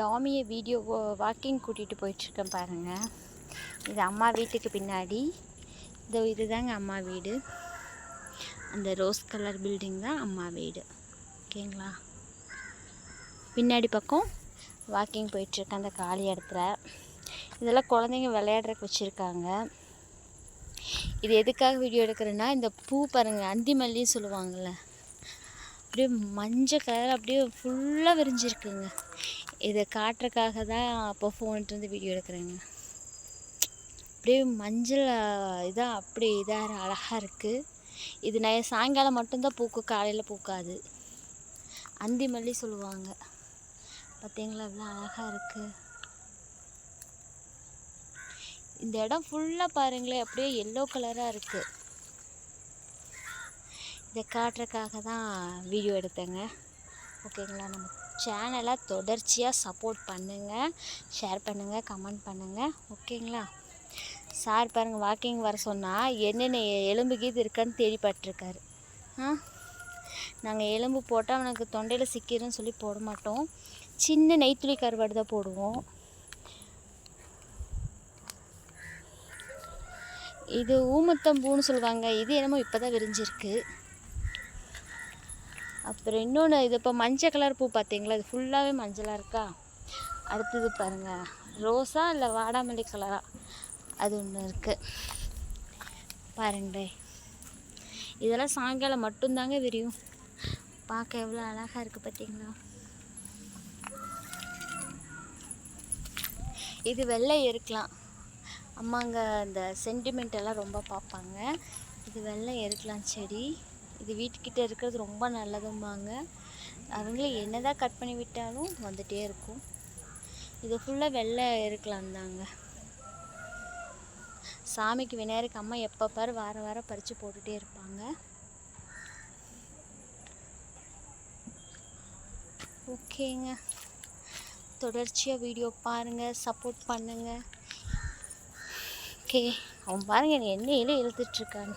டாமியை video walking கூட்டிகிட்டு போயிட்டுருக்கேன் பாருங்கள் இது அம்மா வீட்டுக்கு பின்னாடி. இதோ இதுதாங்க அம்மா வீடு. அந்த ரோஸ் கலர் பில்டிங் தான் அம்மா வீடு. ஓகேங்களா பின்னாடி பக்கம் வாக்கிங் போயிட்டுருக்கேன் அந்த காலி இடத்துல. இதெல்லாம் குழந்தைங்க விளையாடுறதுக்கு வச்சுருக்காங்க. இது எதுக்காக வீடியோ எடுக்கிறேன்னா இந்த பூ பாருங்கள் அந்தி மல்லின்னு சொல்லுவாங்கள்ல அப்படியே மஞ்சள் கலர் அப்படியே ஃபுல்லாக விரிஞ்சிருக்குங்க. இதை காட்டுறக்காக தான் அப்போ ஃபோன்ட்டு வீடியோ எடுக்கிறேங்க. அப்படியே மஞ்சள் இதாக அப்படி இதாக அழகாக இருக்குது இது நான் சாயங்காலம் மட்டும்தான் பூக்கும் காலையில் பூக்காது. அந்தி மல்லி சொல்லுவாங்க. பார்த்தீங்களா இவ்வளோ அழகாக இருக்குது இந்த இடம் ஃபுல்லாக பாருங்களேன் அப்படியே எல்லோ கலராக இருக்குது இதை காட்டுறக்காக தான் வீடியோ எடுத்தேங்க. ஓகேங்களா நம்ம சேனலை தொடர்ச்சியாக சப்போர்ட் பண்ணுங்கள் ஷேர் பண்ணுங்கள் கமெண்ட் பண்ணுங்கள் ஓகேங்களா சார் பாருங்கள் வாக்கிங் வர சொன்னால் என்னென்ன எலும்பு கீது இருக்கான்னு தேடிப்பட்டிருக்காரு. ஆ? நாங்கள் எலும்பு போட்டால் அவனுக்கு தொண்டையில் சிக்கிருன்னு சொல்லி போட மாட்டோம். சின்ன நெய்த்துளி கருவாடு தான் போடுவோம். இது ஊமத்தம்பூன்னு சொல்லுவாங்க. இது என்னமோ இப்போ தான் விரிஞ்சிருக்கு. அப்புறம் இன்னொன்று இது இப்போ மஞ்சள் கலர் பூ பார்த்தீங்களா இது ஃபுல்லாகவே மஞ்சளாக இருக்கா? அடுத்தது பாருங்கள் ரோஸா இல்லை வாடாமல்லி கலராக அது ஒன்று இருக்குது பாருங்களே. இதெல்லாம் சாயங்காலம் மட்டும்தாங்க விரியும். பார்க்க எவ்வளோ அழகாக இருக்குது பார்த்தீங்களா இது வெள்ளை இருக்கலாம். அம்மாங்க இந்த சென்டிமெண்ட் எல்லாம் ரொம்ப பார்ப்பாங்க. இது வெள்ளை இருக்கலாம் செடி. இது வீட்டுக்கிட்ட இருக்கிறது ரொம்ப நல்லதும்பாங்க. அவங்களே என்னதான் கட் பண்ணி விட்டாலும் வந்துட்டே இருக்கும். இது ஃபுல்லாக வெள்ளை இருக்கலாம் தாங்க. சாமிக்கு விநாயகருக்கு அம்மா எப்போ பாரு வாரம் வாரம் பறித்து போட்டுகிட்டே இருப்பாங்க. ஓகேங்க. தொடர்ச்சியாக வீடியோ பாருங்கள் சப்போர்ட் பண்ணுங்கள் ஓகே. அவன் பாருங்கள் என்னை என்ன இழுத்துட்ருக்கான்னு